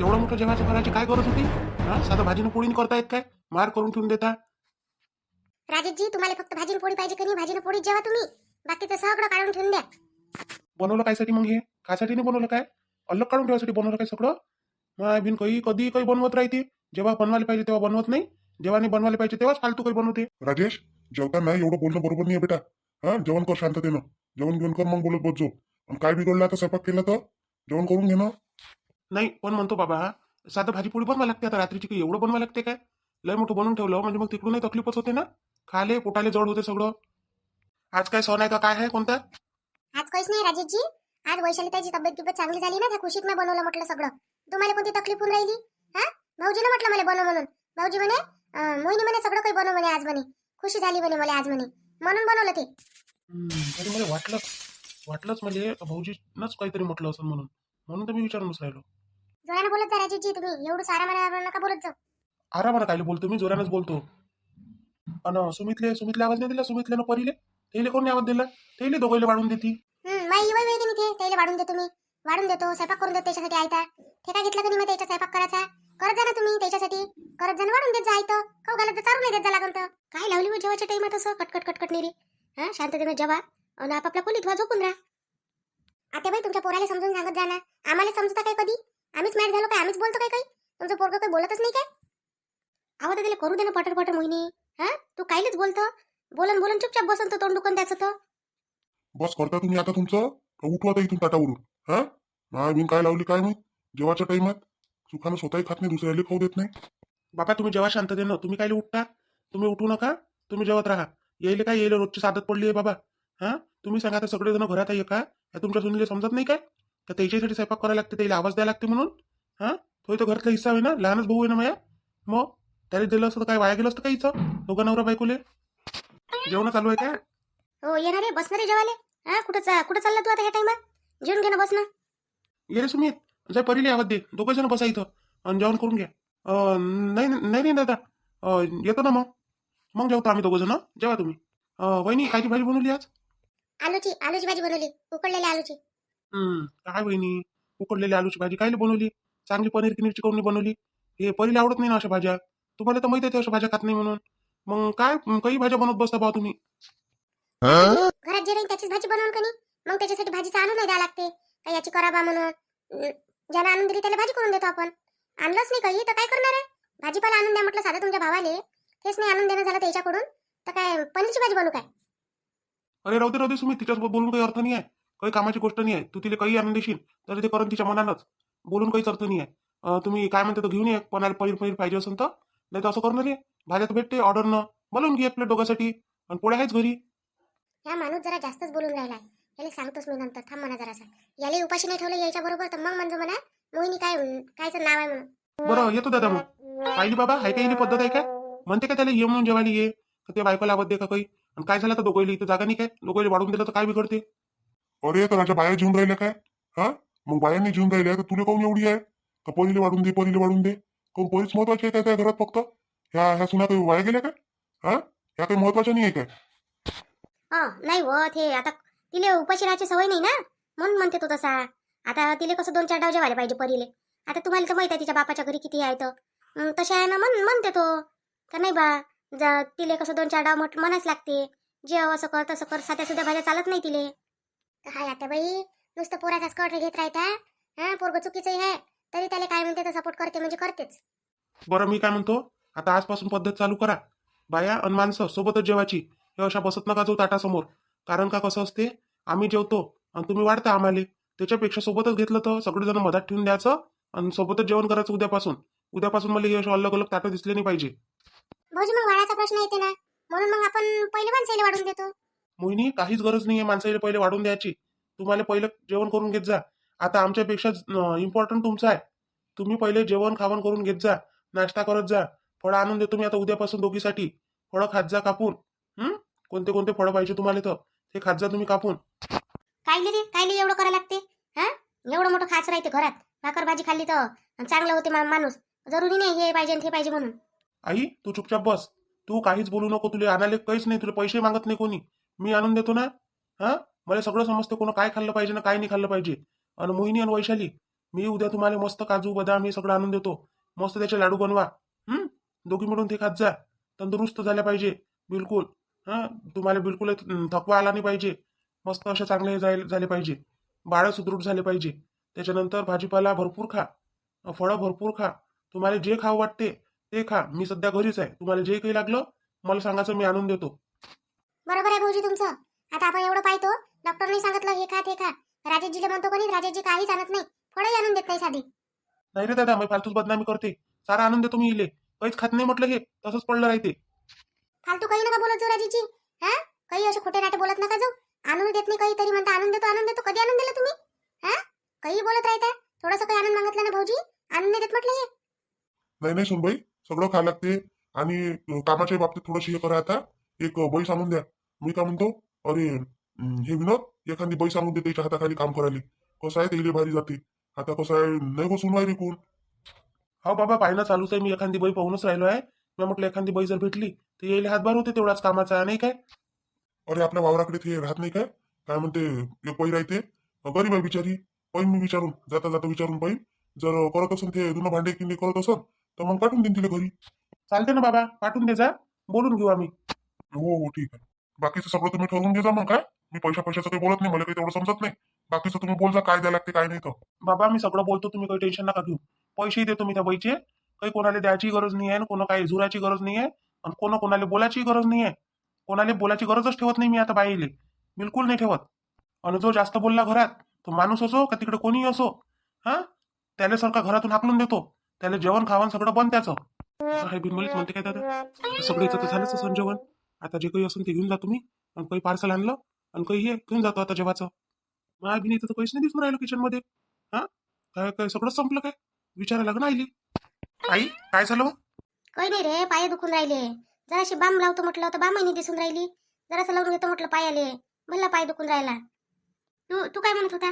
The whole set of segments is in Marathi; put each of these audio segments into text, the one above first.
एवढं मोठं जेवायचं करायची काय गरज होती? हा? साधं भाजीनं पोळीने करतायत काय? मार करून ठेवून देता? राजेशजी तुम्हाला फक्त भाजी पोळी पाहिजे की नाही? भाजीनं पोळी जेवा तुम्ही. बाकीचं सगळं काढून ठेवून द्या. बनवलं कायसाठी मग हे? कायसाठी नाही बनवलं काय? अलग काढून ठेवायसाठी बनवलं काय सगळं? माय बिन काही कधी काही बनवत राहते. जेव्हा बनवायला पाहिजे तेव्हा बनवत नाही. जेव्हा नाही बनवायला पाहिजे तेव्हाच फालतू काही बनवते. राजेश जेवताना एवढं बोलणं बरोबर नाही बेटा. हा? जेवण कर शांततेनं. जेवण घेऊन कर मग बोलत बसजो आणि काय बिघडलं आता स्वयंपाक केला तर? जेवण करून घे ना. नाही पण म्हणतो बाबा साधं भाजी पोळी बनवा लागते आता रात्रीची काही एवढं बनवा लागते काय? लय मोठं बनवून ठेवलं म्हणजे मग तिकडूनही तकलीफच होते ना? खाले पोटाले जड होते सगळं. आज काय सण आहे का काय आहे कोणता? आज काहीच नाही राजेशजी. आज वैशाली ताईची तब्येत गिब्येत चांगली झाली ना त्या खुशीत मी बनवलं म्हटलं सगळं. तुम्हाला कोणती तकलीफ होऊन राहिली? हा? भाऊजीने म्हटलं मला बनव म्हणून. भाऊजी म्हणे अं, मोहिनी म्हणे सगळं काही बनव म्हणे आज म्हणे. खुशी झाली म्हणे मला आज म्हणे. म्हणून बनवलं ते. तरी मला वाटलं वाटलंच म्हणजे भाऊजीनंच काहीतरी म्हटलं असं म्हणून. म्हणून तर मी विचारूनच राहिलो. जोरानं बोलत जा राजेशजी तुम्ही एवढं सारा मला नका बोलत जाऊ. आरामानं काय बोलतो मी जोरानच बोलतो. अन सुमितले सुमितले आवाज नाही दिला? सुमितले ना परीले? तेले कोणी आवाज दिला? तेले दोघांना वाढून देती. हम्म माई वय वेळ ते. त्याला वाढून देतो मी. वाढून देतो स्वयंपाक करून देतो त्याच्यासाठी आयता. ठेका घेतला का नाही मग त्याचा स्वयंपाक करायचा? करत जा ना तुम्ही त्याच्यासाठी. करत जा ना वाढून देत जा आयतं. खाऊ घालत तर चालू नाही देत जा लागून तर काय लावली मग जेवायच्या टाइमात असं? कटकट कटकट नेरी हा शांततेनं जेवा. आणि आपापल्या खोलीत वा झोपून राहा. आता बाई तुमच्या पोराला समजून सांगत जा ना. आम्हाला समजता काय कधी? आम्हीच मॅट झालो काय? आम्हीच बोलतो काय काही? तुमचं पोरगं काही बोलतच नाही काय? आवाज त्याला करू दे ना पटर पटर मोहिनी. हा? तू कायलेच बोलतो. बोलन बोलन चुपचाप बसन तो तोंड दुकान द्यायचं तर. बस करता तुम्ही आता तुमचं? का उठू आता इथून ताटावरून? हा? मा बिन काय लावली काय माहीत? जेवाच्या टाइमात सुखानं स्वतःही खात नाही दुसऱ्याला खाऊ देत नाही. बाबा तुम्ही जेव्हा शांततेनं तुम्ही काय उठता? तुम्ही उठू नका. तुम्ही जेवत राहा. येईल काय? येईल रोजची साधत पडली आहे बाबा. हा? तुम्ही सांगा आता सगळेजण घरात आहे का? तुमच्या सुनीले समजत नाही काय? तर त्याच्यासाठी स्वयंपाक करायला लागते त्याला आवाज द्यायला लागते म्हणून. हा? तो तो घरातला हिस्सा आहे ना लहानच भाऊ आहे ना माया. मग? त्याला दिलं असतं काय वाया गेलं असतं का हिचं? दोघा नवरा बायकोले? जेवण चालू आहे काय? हो येणार रे बसणार रे जेवाले हा? कुठं चा कुठं चालला तू आता ह्या जेवण घे ना बस ना. ये रे सुमित. जाय परीले आवाज दे. दोघं जण बसा इथं. आणि जेवण करून घ्या. अं, नाही नाही नाही दादा. अं, येतो ना मग. मग जेवतो आम्ही दोघं जण जेवा तुम्ही. अं, वहिनी कायची भाजी बनवली आज? आलूची आलूची भाजी बनवली. उकडलेली आलूची. हम्म. काय वहिनी उकडलेली आलूची भाजी कायले बनवली? चांगली पनीर किनीरची करून बनवली? हे परीला आवडत नाही ना अशा भाज्या? तुम्हाला तर माहिती आहे ते अशा भाज्या खात नाही म्हणून. मग काय काही भाज्या बनवत बसता भाऊ तुम्ही? घरात जे राहील त्याचीच भाजी बनवून कनी? मग त्याच्यासाठी भाजीचं आणून नाही द्यावं लागते. का याची करा बा म्हणून? अं, ज्याला आणून दिली त्याला भाजी करून देतो आपण. आणलंच नाही काही तर काय करणार आहे? भाजीपाला आणून द्या म्हटलं साधं तुमच्या भावाले. तेच नाही आणून देणं झालं त्याच्याकडून तर काय पनीरची भाजी बनवू काय? अरे राहू दे राहू दे सुमित तिच्यासोबत बोलून काही अर्थ नाही आहे. काही कामाची गोष्ट नाही आहे. तू तिला काही आणून देशील तर ते करून तिच्या मनानंच. बोलून काहीच अर्थ नाही आहे. तुम्ही काय म्हणते तो घेऊन ये पनीर पनीर पनीर पाहिजे असेल तर. नाही तर असं करणार रे भाज्या तर भेटते ऑर्डरनं बोलून घे आपल्या दोघांसाठी. आणि पोळ्या आहेच घरी. हा माणूस जरा जास्तच बोलून राहिलाय याला सांगतोच मी नंतर. थांब म्हणा जरासा. याला उपाशी नाही ठेवलं याच्या बरोबर. तर मग म्हणजे म्हणा मोहिनी काय कायचं नाव आहे म्हणून. बरं येतो दादा मग. पाहिली बाबा हाय काही पद्धत आहे काय? म्हणते का त्याला ये म्हणून जेवायला ये? का ते बायकोला आवाज दे का काही? आणि काय झालं तर दोघांना इथं जागा नाही काय? दोघांना वाढून दिलं तर काय बिघडते? अरे तर माझ्या बाया घेऊन राहिल्या काय? हा? मग बायांनी घेऊन राहिल्या तर तुला काऊन एवढी आहे? तर पहिले वाढून दे पहिले वाढून दे. काऊन पोलीस महत्वाची आहे काय त्या घरात फक्त? ह्या ह्या सुना काही वाया गेल्या काय? हा? ह्या काही महत्त्वाच्या नाही आहे काय? हा नाही व ते आता तिले उपाशिराची सवय नाही ना? म्हणून म्हणते तो तसा. आता तिले कसं दोन चार डाव जेवायला पाहिजे परीले. आता तुम्हाला तर माहीत आहे तिच्या बापाच्या घरी किती आहे तर. मग तसे आहे ना म्हण म्हणते तो. का नाही बा जा तिले कसं दोन चार डाव म्हट म्हणाच लागते. जेव असं कर तसं कर. साध्या सुद्धा भाज्या चालत नाही तिले. काय आता बाई नुसतं पोराचा स्कर्ट घेत राहता. हा पोरग चुकीचं आहे. तरी त्याला काय म्हणते तर सपोर्ट करते म्हणजे करतेच. बरं मी काय म्हणतो? आता आजपासून पद्धत चालू करा. बाया आणि माणसं सोबतच जेवायची. हे अशा बसत नका जाऊ ताटासमोर. कारण का कसं असते? आम्ही जेवतो आणि तुम्ही वाढता आम्हाला. त्याच्यापेक्षा सोबतच घेतलं तर सगळेजण मधात ठेवून द्यायचं आणि सोबतच जेवण करायचं उद्यापासून. उद्यापासून मला हे असे अलग अलग ताटं दिसले नाही पाहिजे. भाऊजी मग वाढायचा प्रश्न येते ना. म्हणून मग आपण पहिले माणसाला वाढून देतो. मोहिनी काहीच गरज नाहीये माणसाला पहिले वाढून द्यायची. तुम्हाला पहिलं जेवण करून घेत जा. आता आमच्यापेक्षा इम्पॉर्टंट तुमचं आहे. तुम्ही पहिले जेवण खावण करून घेत जा. नाश्ता करत जा. फळं आणून देतो मी आता उद्यापासून दोघीसाठी. फळं खात जा कापून. हं? कोणते कोणते फळं पाहिजे तुम्हाला तर ते खात जा तुम्ही कापून. कायले रे कायले एवढं करायला लागते? हा? एवढं मोठं खायचं राहते घरात. भाकर भाजी खाल्ली तर चांगलं होते माणूस. जरुरी नाही हे पाहिजे ते पाहिजे म्हणून. आई तू चुपचाप बस. तू काहीच बोलू नको. तुला आणायला काहीच नाही. तुला पैसे मागत नाही कोणी. मी आणून देतो ना? हा? मला सगळं समजतं कोण काय खाल्लं पाहिजे ना काय नाही खाल्लं पाहिजे. आणि मोहिनी आणि वैशाली मी उद्या तुम्हाला मस्त काजू बदाम हे सगळं आणून देतो. मस्त त्याचे लाडू बनवा. हम्म दोघी मिळून ते खात जा. तंदुरुस्त झाल्या पाहिजे. बिलकुल. हां? तुम्हाला बिलकुल थकवा आला नाही पाहिजे. मस्त असे चांगले झाले पाहिजे. बाळं सुदृढ झाले पाहिजे. त्याच्यानंतर भाजीपाला भरपूर खा. फळं भरपूर खा. तुम्हाला जे खावं वाटते ते खा. मी सध्या घरीच आहे. तुम्हाला जे काही लागलं मला सांगायचं मी आणून देतो. बरोबर आहे भाऊजी तुमचं. आता आपण एवढं पाहतो डॉक्टरने सांगितलं हे खा ते खा. राजेशजीला म्हणतो कोणी राजेशजी काहीच आणत नाही. फळही आणून देत नाही साधी. नाही रे दादा मी फालतूच बदनामी करते. सारा आणून देतो मी इले. काहीच खात नाही म्हटलं हे तसंच पडलं राहते. फालतू काही नका बोलत जाऊ राजेशजी. हा? काही असे खोटे नाटे बोलत नका जाऊ. आणून देत नाही काही तरी म्हणता आणून देतो आणून देतो. कधी आणून दिलं तुम्ही? हा? काही बोलत राहता? थोडंसं काही आणून मागितलं ना भाऊजी? आणून नाही देत म्हटलं हे? नाही नाही सुनबाई. सगळं खायला लागते. आणि कामाच्या बाबतीत थोडंसं हे करा आता. एक बाई सांगून द्या. मी काय म्हणतो? अरे हे विनोद एखादी बाई सांगून दे त्याच्या हाताखाली काम करायला. कसं आहे ते भारी जाते. आता कसं आहे नाही बसून वाय कोण? हो बाबा पाहिलं चालूच आहे मी एखादी बाई पाहूनच राहिलो आहे. मी म्हटलं एखादी बाई जर भेटली तर येईल हातभार होते तेवढाच कामाचा नाही काय? अरे आपल्या वावराकडे ते राहत नाही काय? काय म्हणते एक बाई राहते. गरीब आहे बिचारी. पाहिन मी विचारून जाता जाता विचारून पाहिन. जर करत असेल ते जुनं भांडे किंडी करत असेल तर मग पाठवून देईन तिला घरी. चालते ना बाबा पाठवून दे जा. बोलून घेऊ आम्ही. हो हो ठीक आहे. बाकीचं सगळं तुम्ही ठरवून घे जा मग काय? मी पैशा पैशाचं काही बोलत नाही मला काही तेवढं समजत नाही. बाकीचं तुम्ही बोल जा काय द्यायला लागते काय नाही तर. बाबा मी सगळं बोलतो तुम्ही काही टेन्शन नका घेऊ. पैसेही देतो मी त्या बाईचे. काही कोणाला द्यायची गरज नाही आहे कोणा काही झुराची गरज नाही आहे आणि कोणा कोणाला बोलायची गरज नाही आहे. कोणाला बोलायची गरजच ठेवत नाही मी आता बाईले. बिलकुल नाही ठेवत. आणि जो जास्त बोलला घरात तो माणूस असो का तिकडे कोणीही असो हा? त्याला सारखा घरातून हाकलून देतो. त्याला जेवण खावण सगळं बंद त्याचं. काय बिनमलीच म्हणते काय दादा? सगळं इथं तर झालंच असं जेवण आता जे काही असेल ते घेऊन जा तुम्ही. आणि काही पार्सल आणलं आणि काही हे घेऊन जातो आता जेवाचं. बिनी इथं तर पैसे नाही दिसून राहिलं किचनमध्ये. हा? काय काय सगळं संपलं काय? विचारायला लागलं आईली आई काय झालं हो? काही नाही रे पाय दुखून राहिले. जराशी बाम लावतो म्हटलं तर बामही दिसून राहिली. जरासं लावून घेतो म्हटलं पायाले. भल्ला पाय दुखून राहिला. तू तू काय म्हणत होता?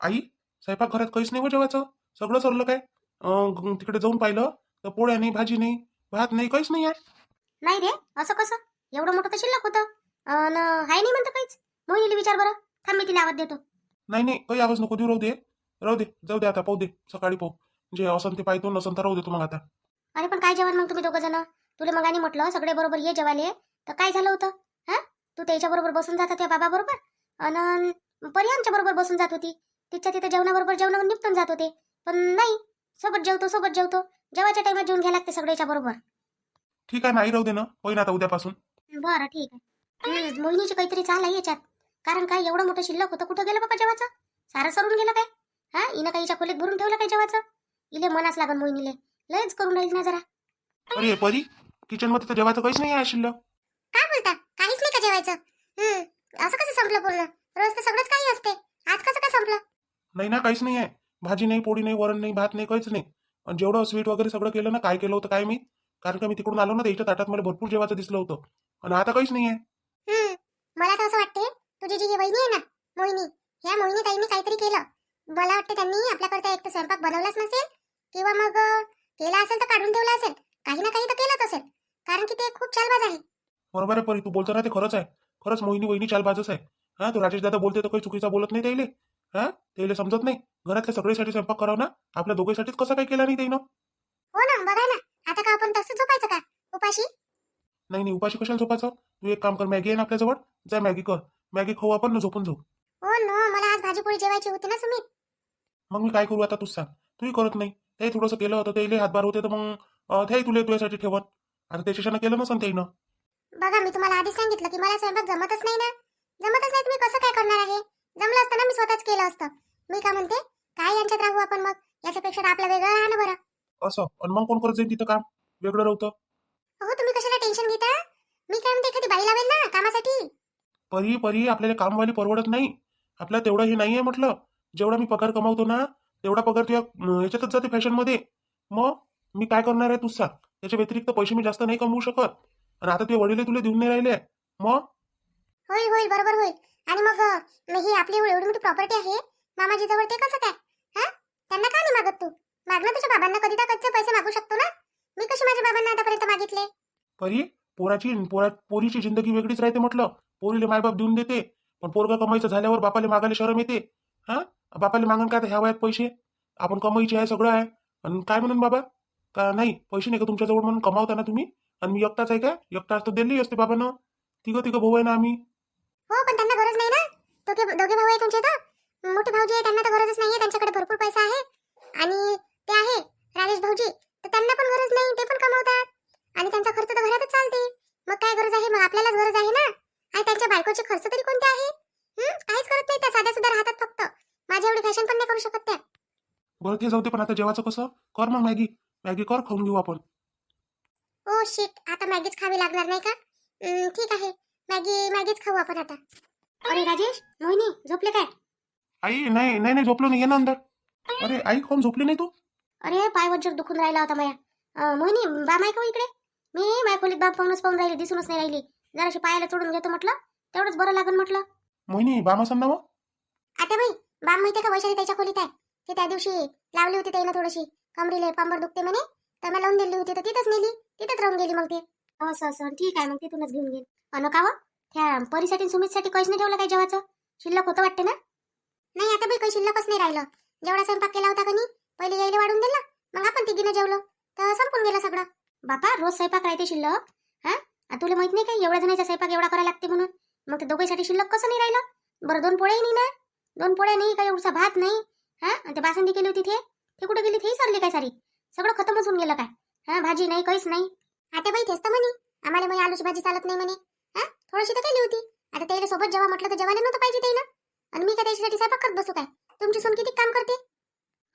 आई स्वयंपाक घरात काहीच नाही हो जेवायचं. सगळं सरलं काय? तिकडे जाऊन पाहिलं. तर पोळ्या नाही भाजी नाही भात नाही काहीच नाही आहे. नाही रे असं कसं? एवढं मोठं तर शिल्लक होतं. अन हाय नाही म्हणतं काहीच. मोहिनीला विचार बरं. थांब मी तिला आवाज देतो. नाही नाही. काही आवाज नको देऊ. राहू दे. राहू दे. जाऊ दे आता. पाहू दे. सकाळी पाहू. जे असं ते पाहतो नसन तर राहू दे मग आता. अरे पण काय जेवण मग तुम्ही दोघं जण? तुला मग आणि म्हटलं सगळे बरोबर ये जेवाले तर काय झालं होतं? हा? तू त्याच्या बरोबर बसून जात त्या बाबा बरोबर? अन परी आमच्या बरोबर बसून जात होती. तिच्या तिथे जेवणाबरोबर जेवण निपटून जात होते. पण नाही. सोबत जेवतो सोबत जेवतो. जेवायच्या टाइमात जेवून घ्यायला लागते सगळ्याच्या बरोबर. ठीक आहे नाही राहू दे ना. होईन आता उद्यापासून. बरं ठीक आहे. मोहिनीची काहीतरी चाल आहे याच्यात. कारण काय एवढं मोठं शिल्लक होतं कुठं गेलं बाबा जेवाचं? सारं सरून गेलं काय? हा हिनं काहीच्या खोलीत भरून ठेवलं काय जेवाचं? इले मनास लागन मोहिनीले. लयच करून राहील ना जरा. अरे परी किचनमध्ये तर जेवायचं काहीच नाही आहे शिल्लक. काय बोलता? काहीच नाही का जेवायचं? हम्म असं कसं संपलं बोलणं रोज तर सगळंच काही असते. आज कसं काय संपलं? नाही ना काहीच नाही आहे. भाजी नाही पोळी नाही वरण नाही भात नाही काहीच नाही. आणि जेवढं स्वीट वगैरे सगळं केलं ना काय केलं होतं काय मी कारण का मी तिकडून आलो ना त्याच्या ताटात मला भरपूर जेवायचं दिसलं होतं. आणि आता काहीच नाही आहे हम्म मला तर असं वाटते तुझी जी ही वहिनी आहे ना मोहिनी ह्या मोहिनी ताईंनी काहीतरी केलं. मला वाटतं त्यांनी आपल्याकरता एक तर स्वयंपाक बनवलाच नसेल किंवा मग अं, केला असेल तर काढून ठेवला असेल काही ना काही तर केलंच असेल कारण की ते खूप चालबाज आहे. बरोबर आहे परी तू बोलतो ना ते खरंच आहे. खरंच मोहिनी वहिनी चालबाजच आहे. हा तो राजेश दादा बोलते तर काही चुकीचा बोलत नाही त्याइले. हा त्याइले समजत नाही. घरातल्या सगळ्यासाठी स्वयंपाक करावं ना. आपल्या दोघांसाठीच कसं काय केला नाही त्याईनं हो ना बघा ना. आता का आपण तसं झोपायचं का? उपाशी? नाही नाही उपाशी कशाला झोपायचं? तू एक काम कर मॅगी आहे ना आपल्याजवळ. जा मॅगी कर. मॅगी खाऊ आपण ना झोपून जाऊ. हो ना मला आज भाजीपोळी जेवायची होती ना सुमित. मग मी काय करू आता तूच सांग. तूही करत नाही. ते थोडंसं केलं होतं त्याइले हातभार होते तर मग तेही तुला तुझ्यासाठी ठेवत. आता त्याच्यानं केलं नसन त्याईनं. बघा मी तुम्हाला आधी सांगितलं की मला स्वयंपाक जमतच नाही ना. जमतच नाही तुम्ही कसं काय करणार आहे? जमलं असतं ना मी स्वतःच केलं असतं. मी काय म्हणते काय यांच्यात राहू आपण मग? याच्यापेक्षा आपलं वेगळं राहा ना बरं. असं. आणि मग कोण करत जाईल तिथं काम? वेगळं राहतं हो तुम्ही कशाला टेन्शन घेता? मी काय म्हणते एखादी बाई लावेल ना कामासाठी? परी परी आपल्याला कामवाली परवडत नाही. आपला तेवढं हे नाही आहे म्हटलं. जेवढा मी पगार कमावतो ना तेवढा पगार तुझ्या याच्यातच जाते फॅशनमध्ये मग मी काय करणार आहे सांग त्याच्या व्यतिरिक्त पैसे मी जास्त नाही कमवू शकत. आणि आता तुझे वडील तुला देऊन नाही राहिले. मग? होईल होईल बरोबर होईल आणि मग अं, ही आपली एवढी मोठी प्रॉपर्टी आहे? मामाजी जवळ ते कसं काय? हा? त्यांना का नाही मागत तू? माग ना तुझ्या बाबांना कधी कच्चे पैसे मागू शकतो ना? मी कशी माझ्या बाबांना आतापर्यंत तरी पोराची पोरा पोरीची जिंदगी वेगळीच राहते म्हटलं. पोरीले मायबाप देऊन देते पण पोरगा कमाईचं झाल्यावर बापाले मागायला शरम येते. हा? बापाले मागण काय ह्या वयात पैसे? आपण कमाईचे आहे सगळं आहे. आणि काय म्हणून बाबा? का नाही पैसे नाही का तुमच्याजवळ म्हणून कमावता ना तुम्ही? आणि मी एकटाच आहे का? एकटाच तर दिली असते बाबानं. तिघं तिघं भाऊ आहे ना आम्ही. हो पण त्यांना गरज नाही ना? दोघे दोघे भाऊ आहे तुमचे तर. मोठे भाऊजी आहे त्यांना तर गरजच नाहीये. त्यांच्याकडे भरपूर पैसा आहे. आणि ते जाऊ दे पण आता जेवायचं कसं? कर मग मॅगी. मॅगी कर खाऊन घेऊ आपण. ओ शिट आता मॅगीच खावी लागणार नाही का? ठीक आहे. मॅगी मॅगीच खाऊ आपण आता. अरे राजेश मोहिनी झोपले काय? आई नाही नाही नाही झोपलो नाही ये ना अंदर. अरे आई कोण झोपली नाही तू? अरे पाय वज्र दुखून राहिला होता माया. अं, मोहिनी बा माय का इकडे. मी माय खोलीत बाप पाहूनच पाहून राहिली दिसूनच नाही राहिली. जराशी पायाला चोडून घेतो म्हटलं. तेवढंच बरं लागन म्हटलं. मोहिनी बामासन ना मग. आता बाई बाम माहितीये का वैशाली त्याच्या खोलीत आहे? ते त्या दिवशी लावली होती त्यानं थोडीशी. कमरीले पांबर दुखते म्हणे. तर मला लावून दिली होती तर तिथंच नेली. तिथंच राहून गेली मग ते. असं असं. ठीक आहे मग तिथूनच घेऊन गेली. अन का हो? त्या परीसाठी सुमितसाठी काहीच नाही ठेवलं काय जेवाचं? शिल्लक होतं वाटते ना? नाही आता बाई काही शिल्लकच नाही राहिलं. जेवढा स्वयंपाक केला होता का नाही पहिले यायला वाढून दिला मग आपण तिघीनं जेवलो. तर संपून गेलं सगळं. बापा रोज स्वयंपाक राहते शिल्लक हा? तुला माहीत नाही का एवढ्या जणांचा स्वयंपाक एवढा करायला लागते म्हणून. मग ते दोघांसाठी शिल्लक कसं नाही राहिलं? बरं दोन पोळ्याही नाही ना? दोन पोळ्या नाही काही एवढसा भात नाही? हा? आणि ते बासुंदी केली होती ते ते कुठे गेली तेही सरली काय सारी? सगळं खतमच होऊन गेलं काय? हा भाजी नाही काहीच नाही. आता बाई तेच तर म्हणे. आम्हाला मग आलूची भाजी चालत नाही म्हणे. हा? थोडीशी तर केली होती. आता त्याला सोबत जेव्हा म्हटलं तर जेवायला नव्हतं पाहिजे ते ना आणि मी काय त्याच्यासाठी स्वयंपाक करत बसू काय? तुमची सून किती काम करते?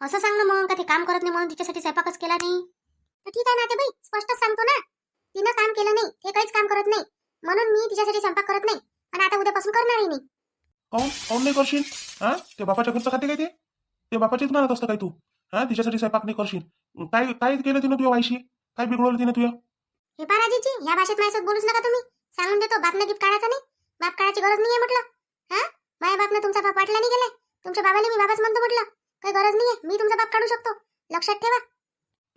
असं सांग ना मग का ते काम करत नाही म्हणून तिच्यासाठी स्वयंपाकच केला नाही? तर ठीक आहे ना आता बाई स्पष्ट सांगतो ना. तिनं काम केलं नाही ते काहीच काम करत नाही. म्हणून मी तिच्यासाठी स्वयंपाक करत नाही. आणि आता उद्यापासून करणारही नाही. काऊन? काऊन नाही करशील? हा? ते बापाच्या घरचं खाते काय ते? ते बापाचीच म्हणत असतं काय तू? हा? तिच्यासाठी स्वयंपाक नाही करशील. काय काय केलं तिनं तुझ्या वाईशी काय बिघडवलं तिनं तुझ्या? हे पहा राजेजी या भाषेत माझ्यासोबत बोलूच नका तुम्ही. सांगून देतो बापनं गिफ्ट काढायचा नाही. बाप काढायची गरज नाहीये म्हटलं. हा? माझ्या बापनं तुमचा बाप वाटला नाही गेलाय. तुमच्या बाबाला मी बाबाच म्हणतो म्हटलं. काही गरज नाहीये. मी तुमचा बाप काढू शकतो. लक्षात ठेवा.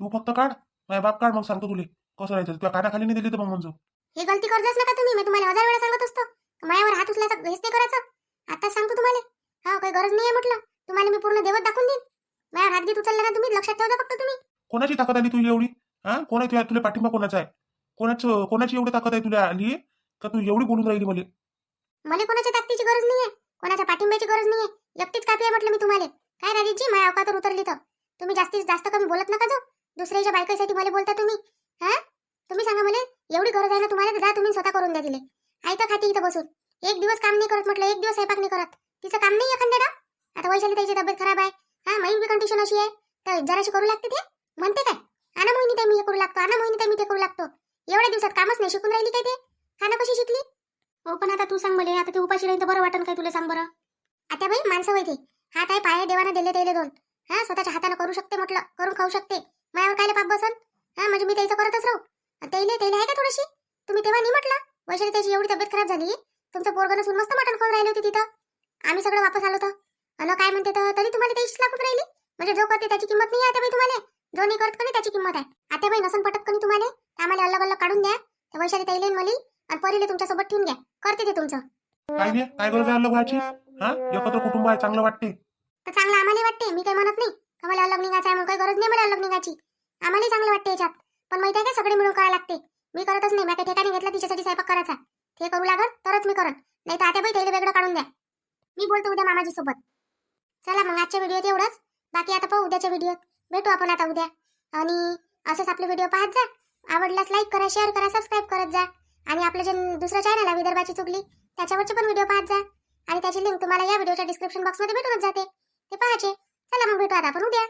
तू फक्त काढ. माझ्या बाप काढ मग सांगतो तुले. कसं राहायचं? तुला कानाखाली नाही दिली तर मग म्हणजे. हे गलती करतच नका तुम्ही. मी तुम्हाला हजार वेळा सांगत असतो. मायावर हात उचलायचा हेच नाही करायचं. आताच सांगतो तुम्हाला. हा काही गरज नाहीये म्हटलं. तुम्हाला मी पूर्ण देवत दाखवून देईन. माझ्यावर हात घेत उचलला ना तुम्ही लक्षात ठेवता फक्त तुम्ही. कोणाची ताकद आली तुझी एवढी? हा? कोण आहे तुला तुला पाठिंबा कोणाचा आहे? कोणाचं कोणाची एवढी ताकद आहे तुला आली का तू एवढी बोलून राहिली मला? मला कोणाच्या ताकदीची गरज नाहीये. कोणाच्या पाठिंब्याची गरज नाहीये. एकटीच कापी आहे म्हटलं मी तुम्हाला. काय राजेशजी माझ्या अवकातर उतरली तर. तुम्ही जास्तीत जास्त कमी बोलत नका जो दुसऱ्याच्या बायकोसाठी मला बोलता तुम्ही. हा? तुम्ही सांगा मला एवढी गरज आहे ना तुम्हाला? तर जा तुम्ही स्वतः करून द्या तिले. आयतं खाती इथं बसून. एक दिवस काम नाही करत म्हटलं एक दिवस स्वयंपाक नाही करत. तिचं काम नाही एखाद्या आता वैशाली त्याची तब्येत खराब आहे. हा माईन कंडिशन अशी आहे. तर जराशी करू लागते ते? म्हणते काय? आणा मोहिनी ताई मी हे करू लागतो आणा मोहिनी ताई मी ते करू लागतो. एवढ्या दिवसात कामच नाही शिकून राहिली काय ते? खाना कशी शिकली? हो पण आता तू सांग मला आता ते उपाशी राहील तर बरं वाटन काय तुला सांग बरं. आता बाई माणसं होती हात आहे पाय देवानं दिले त्याला दोन. हा स्वतःच्या हातानं करू शकते म्हटलं करून खाऊ शकते. मायावर कायले पाप बसन? हा म्हणजे मी त्याचं करतच राहू. आणि त्याला त्याला आहे का थोडीशी? तुम्ही तेव्हा नाही म्हटलं? वैशाली त्याची एवढी तब्येत खराब झाली? तुमचं पोरगणं सुन मस्त मटण खाऊन राहिले होते तिथं. आम्ही सगळं वापस आलो होतं. अन काय म्हणते तर तरी तुम्हाला त्याचीच लागून राहिली. म्हणजे जो करते त्याची किंमत नाही आहे बाई तुम्हाला. जो नाही करत कधी त्याची किंमत आहे. आता बाई नसन पटत कधी तुम्हाला. आम्हाला अलग अलग काढून द्या. त्या वैशाली ताईले मली. आणि परीले तुमच्यासोबत ठेवून घ्या. करते ते तुमचं. काय नाही काय गरज आहे अलग व्हायची? हा? एकत्र कुटुंब आहे चांगलं वाटते. तर चांगलं आम्हाला वाटते. मी काही म्हणत नाही. का मला अलग निघायचं आहे मग काही गरज नाही मला अलग निघायची. आम्हालाही चांगलं वाटते याच्यात. पण माहिती आहे का? सगळे मिळून करायला लागते. मी करतच नाही. मी काही ठिकाणी घेतलं तिच्यासाठी स्वयंपाक करायचा. ते करू लागल तरच मी करन. नाही तर आता बाई त्याला वेगळं काढून द्या. मी बोलतो उद्या मामाजी सोबत चला मग आजच्या व्हिडिओत एवढंच. बाकी आता पाहू उद्याच्या व्हिडिओत. भेटू आपण आता उद्या. आणि असंच आपले व्हिडिओ पाहत जा. आवडल्यास लाईक करा शेअर करा सबस्क्राईब करत जा. आणि आपलं जे दुसरं चॅनल आहे विदर्भाची चुकली त्याच्यावरचे पण व्हिडिओ पाहत जा. आणि त्याची लिंक तुम्हाला या व्हिडिओच्या डिस्क्रिप्शन बॉक्समध्ये भेटूनच जाते. ते पाहायचे. चला मग भेटू आता आपण उद्या.